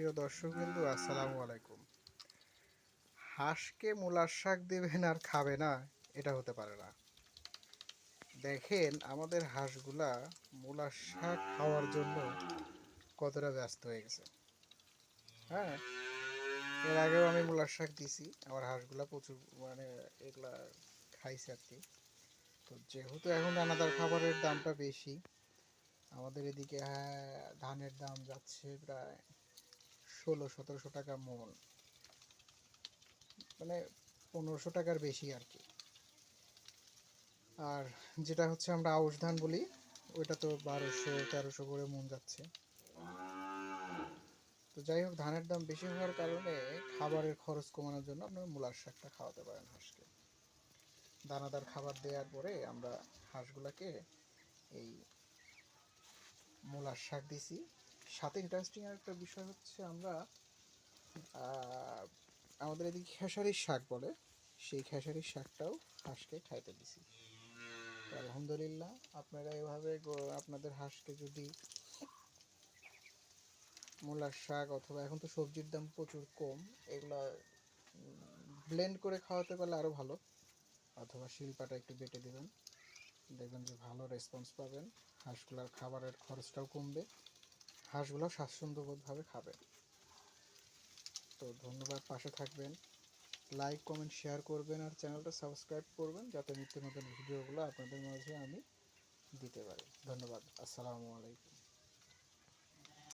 প্রিয় দর্শক বিন্দু আসসালামু আলাইকুম। হাঁসকে মূলার শাক দেবেন আর খাবে না, এটা হতে পারে না। দেখেন, আমাদের হাঁসগুলা মূলার শাক খাওয়ার জন্য কতটা ব্যস্ত হয়ে গেছে। হ্যাঁ এর আগেও আমি মূলার শাক দিছি, আমার হাঁসগুলা প্রচুর মানে এগুলা খাইছে আর কি। তো যেহেতু এখন দানাদার খাবারের দামটা বেশি, আমাদের এদিকে হ্যাঁ ধানের দাম যাচ্ছে প্রায় ষোলো, সতেরোশো টাকা মন। মানে পনেরোশো টাকার বেশি আর কি। আর যেটা হচ্ছে আমরা আউশ ধান বলি, ওইটা তো বারোশো, তেরোশো করে মন যাচ্ছে। তো যাই হোক, ধানের দাম বেশি হওয়ার কারণে খাবারের খরচ কমানোর জন্য আপনারা মূলার শাকটা খাওয়াতে পারেন হাঁসকে। দানাদার খাবার দেওয়ার পরে আমরা হাঁসগুলাকে এই মূলার শাক দিছি। সাথে ইন্টারেস্টিং একটা বিষয় হচ্ছে আমরা আমাদের এদিকে খেসারির শাক বলে, সেই খেসারির শাকটাও হাঁসকে খাইতে দিছি। আলহামদুলিল্লাহ, আপনারা এভাবে আপনাদের হাঁসকে যদি মূলার শাক অথবা এখন তো সবজির দাম প্রচুর কম, এগুলা ব্লেন্ড করে খাওয়াতে পারলে আরও ভালো। অথবা শিলপাটা একটু বেটে দেবেন। দেখবেন যে ভালো রেসপন্স পাবেন। হাঁসগুলার খাবারের খরচটাও কমবে। হাঁসগুলো স্বাচ্ছন্দ্যবোধভাবে খাবে। তো ধন্যবাদ, পাশে থাকবেন। লাইক কমেন্ট শেয়ার করবেন আর চ্যানেলটা সাবস্ক্রাইব করবেন যাতে নিত্য নতুন ভিডিওগুলো আপনাদের মাঝে আমি দিতে পারি। ধন্যবাদ, আসসালামু আলাইকুম।